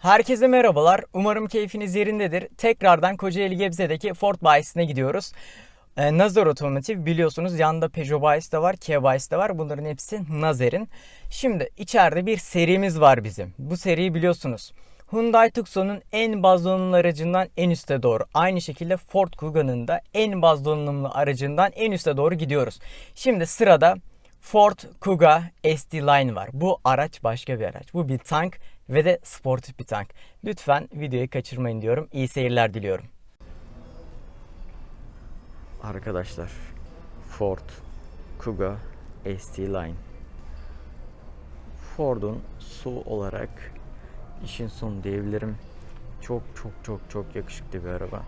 Herkese merhabalar. Umarım keyfiniz yerindedir. Tekrardan Kocaeli Gebze'deki Ford bayisine gidiyoruz. Ee, Nazar Otomotiv biliyorsunuz yanında Peugeot bayisi de var, Kia bayisi de var. Bunların hepsi Nazar'ın. Şimdi içeride bir serimiz var bizim. Bu seriyi biliyorsunuz. Hyundai Tucson'un en baz donanımlı aracından en üste doğru. Aynı şekilde Ford Kugan'ın da en baz donanımlı aracından en üste doğru gidiyoruz. Şimdi sırada Ford Kuga SD Line var. Bu araç başka bir araç. Bu bir tank ve de sportif bir tank. Lütfen videoyu kaçırmayın diyorum. İyi seyirler diliyorum. Arkadaşlar Ford Kuga ST Line Ford'un su olarak işin sonu diyebilirim. Çok çok çok çok yakışıklı bir araba.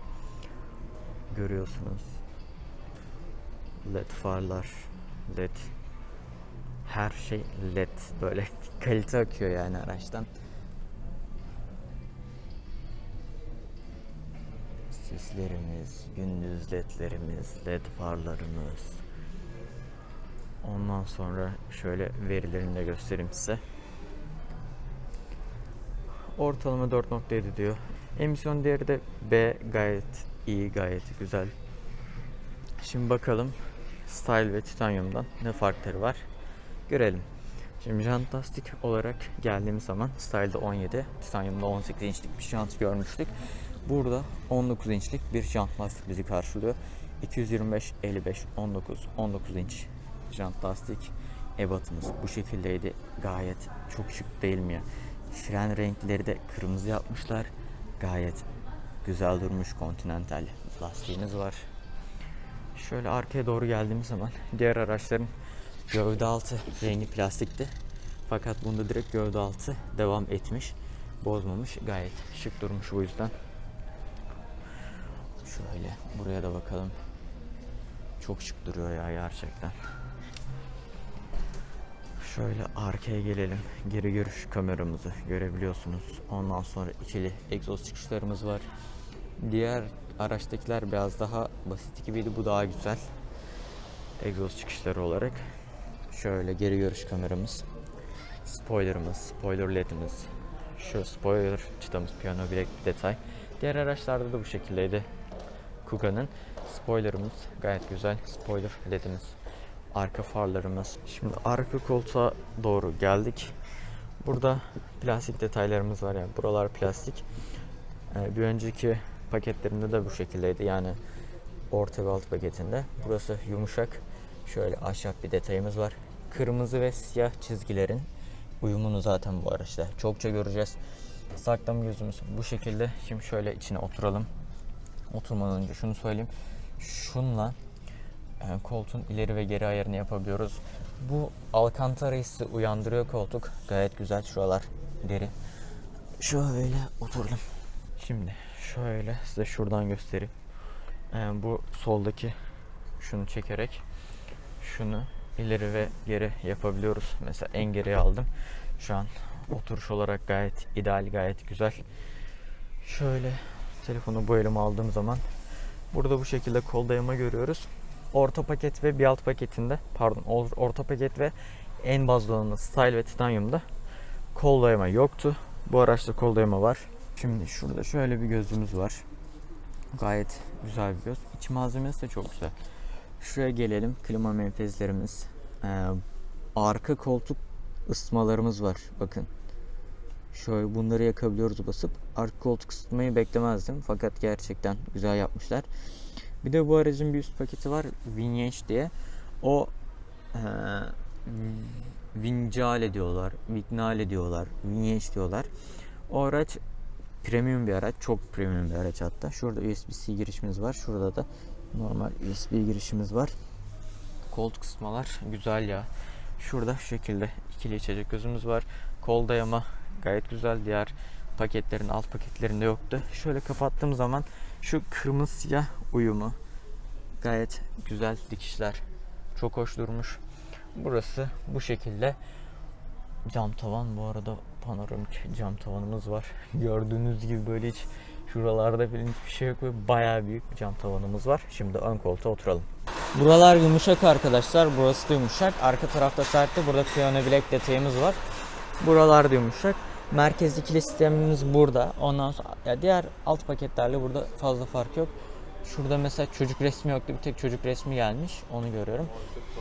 Görüyorsunuz. LED farlar, LED her şey LED böyle kalite akıyor yani araçtan. Sislerimiz, gündüz ledlerimiz, led farlarımız. Ondan sonra şöyle verilerini de göstereyim size. Ortalama 4.7 diyor. Emisyon değeri de B gayet iyi, gayet güzel. Şimdi bakalım Style ve Titanium'dan ne farkları var görelim. Şimdi jant lastik olarak geldiğimiz zaman Style'da 17, Titanium'da 18 inçlik bir jant görmüştük. Burada 19 inçlik bir jant lastik bizi karşılıyor. 225, 55, 19, 19 inç jant lastik ebatımız bu şekildeydi. Gayet çok şık değil mi ya? Fren renkleri de kırmızı yapmışlar. Gayet güzel durmuş Continental lastiğimiz var. Şöyle arkaya doğru geldiğimiz zaman diğer araçların gövde altı rengi plastikti. Fakat bunda direkt gövde altı devam etmiş. Bozmamış. Gayet şık durmuş bu yüzden. Şöyle buraya da bakalım. Çok şık duruyor ya gerçekten. Şöyle arkaya gelelim. Geri görüş kameramızı görebiliyorsunuz. Ondan sonra ikili egzoz çıkışlarımız var. Diğer araçtakiler biraz daha basit gibiydi. Bu daha güzel. Egzoz çıkışları olarak. Şöyle geri görüş kameramız. Spoilerımız, spoiler ledimiz. Şu spoiler çıtamız piyano bilek bir detay. Diğer araçlarda da bu şekildeydi. Kuga'nın spoilerımız gayet güzel. Spoiler ledimiz. Arka farlarımız. Şimdi arka koltuğa doğru geldik. Burada plastik detaylarımız var yani. Buralar plastik. Ee, bir önceki paketlerinde de bu şekildeydi. Yani orta ve alt paketinde. Burası yumuşak. Şöyle ahşap bir detayımız var. Kırmızı ve siyah çizgilerin uyumunu zaten bu araçta çokça göreceğiz. Saklama gözümüz bu şekilde. Şimdi şöyle içine oturalım. Oturmadan önce şunu söyleyeyim. Şunla e, koltuğun ileri ve geri ayarını yapabiliyoruz. Bu alkantara hissi uyandırıyor koltuk. Gayet güzel şuralar deri. Şöyle oturdum. Şimdi şöyle size şuradan göstereyim. E, bu soldaki şunu çekerek şunu ileri ve geri yapabiliyoruz. Mesela en geriye aldım. Şu an oturuş olarak gayet ideal, gayet güzel. Şöyle telefonu bu elime aldığım zaman burada bu şekilde kol dayama görüyoruz. Orta paket ve bir alt paketinde pardon or- orta paket ve en baz donanımlı Style ve Titanium'da kol dayama yoktu. Bu araçta kol dayama var. Şimdi şurada şöyle bir gözümüz var. Gayet güzel bir göz. İç malzemesi de çok güzel. Şuraya gelelim. Klima menfezlerimiz. Ee, arka koltuk ısıtmalarımız var. Bakın. Şöyle bunları yakabiliyoruz basıp. Arka koltuk ısıtmayı beklemezdim. Fakat gerçekten güzel yapmışlar. Bir de bu aracın bir üst paketi var. Vintage diye. O ee, Vincale diyorlar. Vignale diyorlar. Vintage diyorlar. O araç premium bir araç. Çok premium bir araç hatta. Şurada USB-C girişimiz var. Şurada da normal USB girişimiz var. Koltuk ısıtmalar güzel ya. Şurada şu şekilde ikili içecek gözümüz var. Kol dayama gayet güzel. Diğer paketlerin alt paketlerinde yoktu. Şöyle kapattığım zaman şu kırmızı siyah uyumu gayet güzel dikişler. Çok hoş durmuş. Burası bu şekilde. Cam tavan bu arada panoramik cam tavanımız var. Gördüğünüz gibi böyle hiç şuralarda falan hiçbir şey yok ve bayağı büyük bir cam tavanımız var. Şimdi ön koltuğa oturalım. Buralar yumuşak arkadaşlar. Burası da yumuşak. Arka tarafta sertti. Burada piyano bilek detayımız var. Buralar da yumuşak. Merkez ikili sistemimiz burada. Ondan sonra ya diğer alt paketlerle burada fazla fark yok. Şurada mesela çocuk resmi yoktu. Bir tek çocuk resmi gelmiş. Onu görüyorum.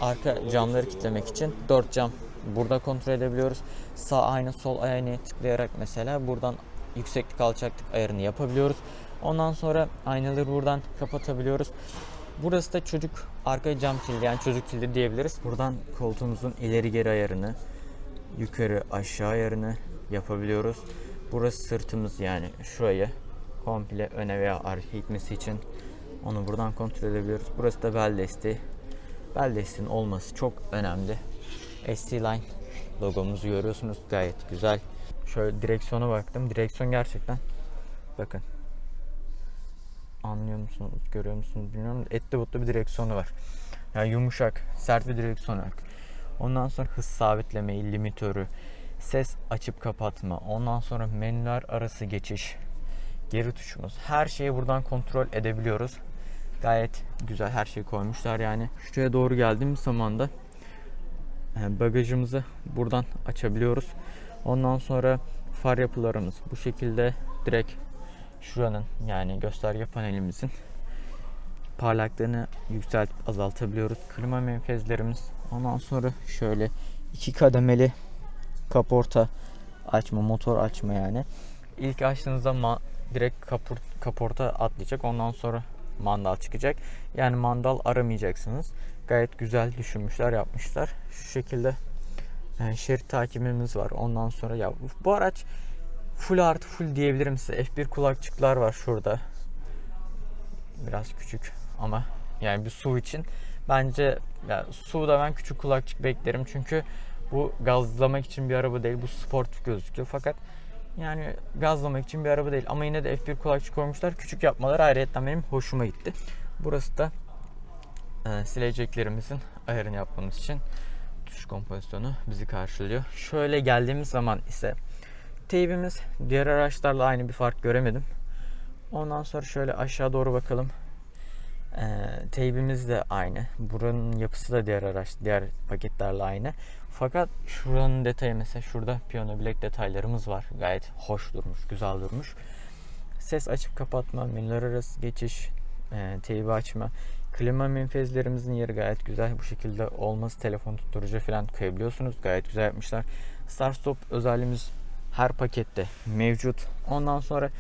Arka camları kilitlemek için 4 cam burada kontrol edebiliyoruz. Sağ ayna, sol aynaya tıklayarak mesela buradan yükseklik alçaklık ayarını yapabiliyoruz. Ondan sonra aynaları buradan kapatabiliyoruz. Burası da çocuk arka cam kilidi yani çocuk kilidi diyebiliriz. Buradan koltuğumuzun ileri geri ayarını, yukarı aşağı ayarını yapabiliyoruz. Burası sırtımız yani şurayı komple öne veya arkaya gitmesi için onu buradan kontrol edebiliyoruz. Burası da bel desteği. Bel desteğinin olması çok önemli. ST Line logomuzu görüyorsunuz gayet güzel. Şöyle direksiyona baktım. Direksiyon gerçekten bakın anlıyor musunuz, görüyor musunuz bilmiyorum. Etli butlu bir direksiyonu var. Yani yumuşak, sert bir direksiyonu var. Ondan sonra hız sabitlemeyi, limitörü, ses açıp kapatma, ondan sonra menüler arası geçiş, geri tuşumuz. Her şeyi buradan kontrol edebiliyoruz. Gayet güzel her şeyi koymuşlar yani. Şuraya doğru geldiğimiz zaman da e, bagajımızı buradan açabiliyoruz. Ondan sonra far yapılarımız bu şekilde direkt şuranın yani gösterge panelimizin parlaklığını yükseltip azaltabiliyoruz. Klima menfezlerimiz. Ondan sonra şöyle iki kademeli kaporta açma, motor açma yani. İlk açtığınızda ma- direkt kapur, kaporta atlayacak. Ondan sonra mandal çıkacak. Yani mandal aramayacaksınız. Gayet güzel düşünmüşler, yapmışlar. Şu şekilde yani şerit takibimiz var. Ondan sonra ya bu araç full artı full diyebilirim size. F1 kulakçıklar var şurada. Biraz küçük ama yani bir su için bence ya suda ben küçük kulakçık beklerim çünkü bu gazlamak için bir araba değil. Bu sport gözüküyor fakat yani gazlamak için bir araba değil. Ama yine de F1 kulakçık koymuşlar. Küçük yapmaları ayrıyetten benim hoşuma gitti. Burası da e, sileceklerimizin ayarını yapmamız için tuş kompozisyonu bizi karşılıyor. Şöyle geldiğimiz zaman ise teybimiz diğer araçlarla aynı bir fark göremedim. Ondan sonra şöyle aşağı doğru bakalım. Ee, teybimiz de aynı. Buranın yapısı da diğer araç, diğer paketlerle aynı. Fakat şuranın detayı mesela şurada piyano bilek detaylarımız var. Gayet hoş durmuş, güzel durmuş. Ses açıp kapatma, menüler arası geçiş, e, teybi açma. Klima menfezlerimizin yeri gayet güzel. Bu şekilde olması telefon tutturucu falan koyabiliyorsunuz. Gayet güzel yapmışlar. Start stop özelliğimiz her pakette mevcut. Ondan sonra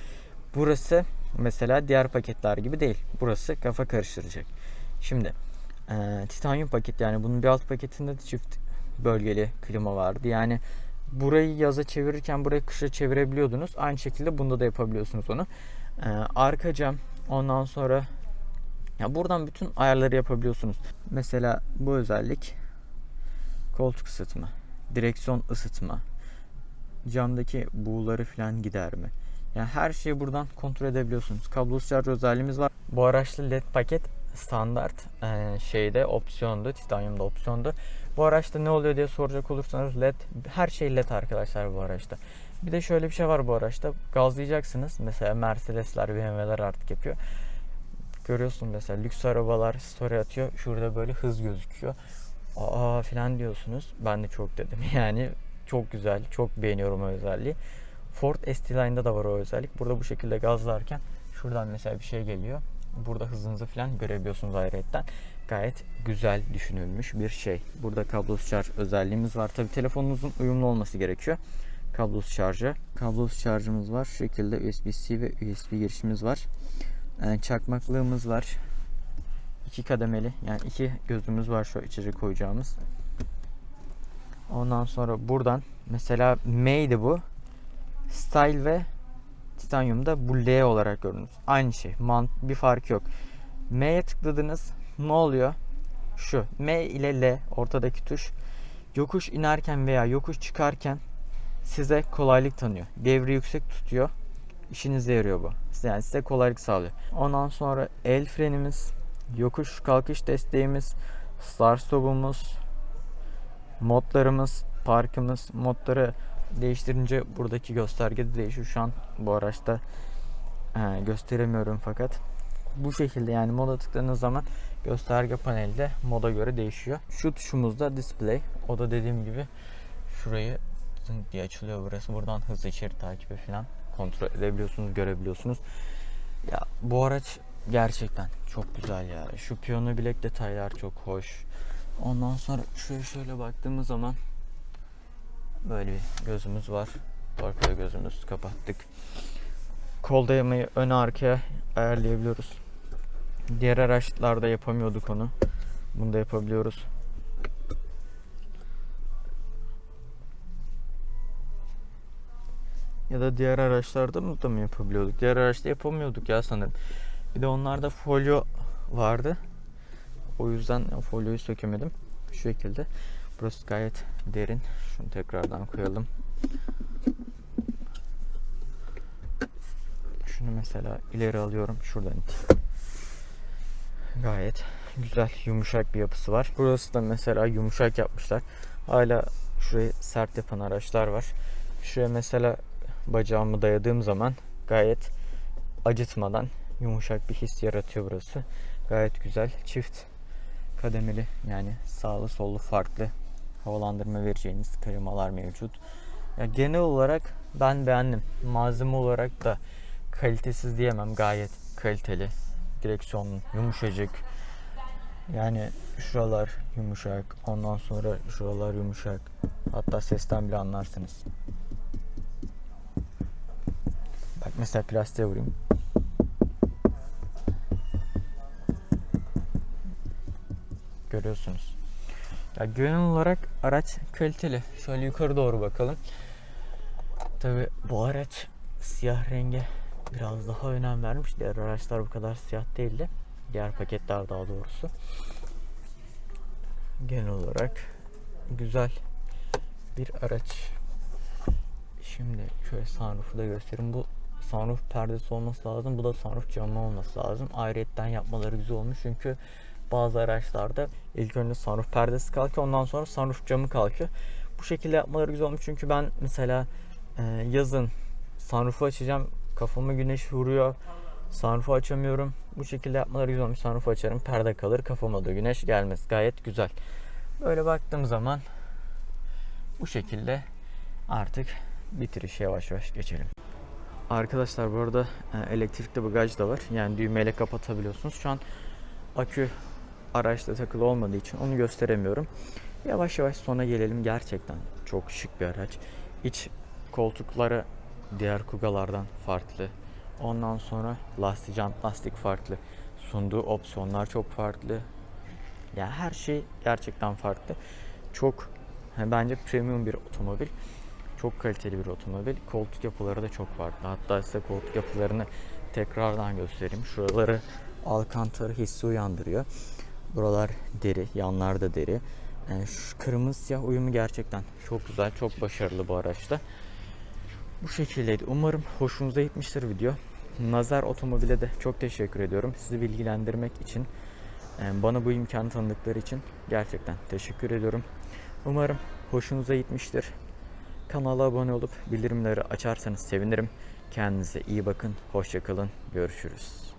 burası mesela diğer paketler gibi değil. Burası kafa karıştıracak. Şimdi e, titanyum paket yani bunun bir alt paketinde de çift bölgeli klima vardı. Yani burayı yaza çevirirken burayı kışa çevirebiliyordunuz. Aynı şekilde bunda da yapabiliyorsunuz onu. E, arka cam ondan sonra ya buradan bütün ayarları yapabiliyorsunuz. Mesela bu özellik koltuk ısıtma, direksiyon ısıtma, camdaki buğuları falan giderme. Yani her şeyi buradan kontrol edebiliyorsunuz. Kablosuz şarj özelliğimiz var. Bu araçlı LED paket standart e, şeyde opsiyondu. Titanium'da opsiyondu. Bu araçta ne oluyor diye soracak olursanız LED her şey LED arkadaşlar bu araçta. Bir de şöyle bir şey var bu araçta. Gazlayacaksınız. Mesela Mercedesler, BMW'ler artık yapıyor. Görüyorsun mesela lüks arabalar story atıyor. Şurada böyle hız gözüküyor. Aa falan diyorsunuz. Ben de çok dedim. Yani çok güzel. Çok beğeniyorum o özelliği. Ford ST-Line'da da var o özellik. Burada bu şekilde gazlarken şuradan mesela bir şey geliyor. Burada hızınızı falan görebiliyorsunuz ayrıyetten. Gayet güzel düşünülmüş bir şey. Burada kablosuz şarj özelliğimiz var. Tabi telefonunuzun uyumlu olması gerekiyor. Kablosuz şarja. Kablosuz şarjımız var. Şu şekilde USB-C ve USB girişimiz var. Yani çakmaklığımız var. İki kademeli yani iki gözümüz var şu içeri koyacağımız. Ondan sonra buradan mesela M'ydi bu. Style ve Titanium'da bu L olarak görünür. Aynı şey. Mant bir fark yok. M'ye tıkladınız. Ne oluyor? Şu. M ile L ortadaki tuş. Yokuş inerken veya yokuş çıkarken size kolaylık tanıyor. Devri yüksek tutuyor. İşinize yarıyor bu. Yani size kolaylık sağlıyor. Ondan sonra el frenimiz, yokuş kalkış desteğimiz, start stop'umuz, modlarımız, parkımız, modları değiştirince buradaki gösterge de değişiyor. Şu an bu araçta e, gösteremiyorum fakat bu şekilde yani moda tıkladığınız zaman gösterge panelde moda göre değişiyor. Şu tuşumuz da display. O da dediğim gibi şurayı zınk diye açılıyor burası. Buradan hızlı içeri takibi falan kontrol edebiliyorsunuz, görebiliyorsunuz. Ya bu araç gerçekten çok güzel ya. Şu piyano bilek detaylar çok hoş. Ondan sonra şöyle şöyle baktığımız zaman böyle bir gözümüz var. Arkaya gözümüzü kapattık. Kol dayamayı öne arkaya ayarlayabiliyoruz. Diğer araçlarda yapamıyorduk onu. Bunu da yapabiliyoruz. Ya da diğer araçlarda mı da mı yapabiliyorduk? Diğer araçta yapamıyorduk ya sanırım. Bir de onlarda folyo vardı. O yüzden folyoyu sökemedim. Şu şekilde. Burası gayet derin. Şunu tekrardan koyalım. Şunu mesela ileri alıyorum. Şuradan iteyim. Gayet güzel yumuşak bir yapısı var. Burası da mesela yumuşak yapmışlar. Hala şurayı sert yapan araçlar var. Şuraya mesela bacağımı dayadığım zaman gayet acıtmadan yumuşak bir his yaratıyor burası. Gayet güzel. Çift kademeli yani sağlı sollu farklı havalandırma vereceğiniz klimalar mevcut. Ya genel olarak ben beğendim. Malzeme olarak da kalitesiz diyemem. Gayet kaliteli. Direksiyon yumuşacık. Yani şuralar yumuşak. Ondan sonra şuralar yumuşak. Hatta sesten bile anlarsınız. Bak mesela plastiğe vurayım. Görüyorsunuz. Ya genel olarak araç kaliteli. Şöyle yukarı doğru bakalım. Tabi bu araç siyah renge biraz daha önem vermiş. Diğer araçlar bu kadar siyah değildi. Diğer paketler daha doğrusu. Genel olarak güzel bir araç. Şimdi şöyle sunroof'u da göstereyim. Bu sunroof perdesi olması lazım. Bu da sunroof camı olması lazım. Ayrıyetten yapmaları güzel olmuş. Çünkü bazı araçlarda ilk önce sunroof perdesi kalkıyor. Ondan sonra sunroof camı kalkıyor. Bu şekilde yapmaları güzel olmuş. Çünkü ben mesela e, yazın sunroof'u açacağım. Kafama güneş vuruyor. Sunroof'u açamıyorum. Bu şekilde yapmaları güzel olmuş. Sunroof'u açarım. Perde kalır. Kafama da güneş gelmez. Gayet güzel. Böyle baktığım zaman bu şekilde artık bitirişe yavaş yavaş geçelim. Arkadaşlar bu arada e, elektrikli bagaj da var. Yani düğmeyle kapatabiliyorsunuz. Şu an akü araçta takılı olmadığı için onu gösteremiyorum. Yavaş yavaş sona gelelim. Gerçekten çok şık bir araç. İç koltukları diğer Kuga'lardan farklı. Ondan sonra lastik, lastik farklı. Sunduğu opsiyonlar çok farklı. Ya her şey gerçekten farklı. Çok yani bence premium bir otomobil. Çok kaliteli bir otomobil. Koltuk yapıları da çok farklı. Hatta size koltuk yapılarını tekrardan göstereyim. Şuraları alkantara hissi uyandırıyor. Buralar deri, yanlar da deri. Yani şu kırmızı siyah uyumu gerçekten çok güzel, çok başarılı bu araçta. Bu şekildeydi. Umarım hoşunuza gitmiştir video. Nazar Otomobil'e de çok teşekkür ediyorum. Sizi bilgilendirmek için, e, bana bu imkanı tanıdıkları için gerçekten teşekkür ediyorum. Umarım hoşunuza gitmiştir. Kanala abone olup bildirimleri açarsanız sevinirim. Kendinize iyi bakın. Hoşçakalın. Görüşürüz.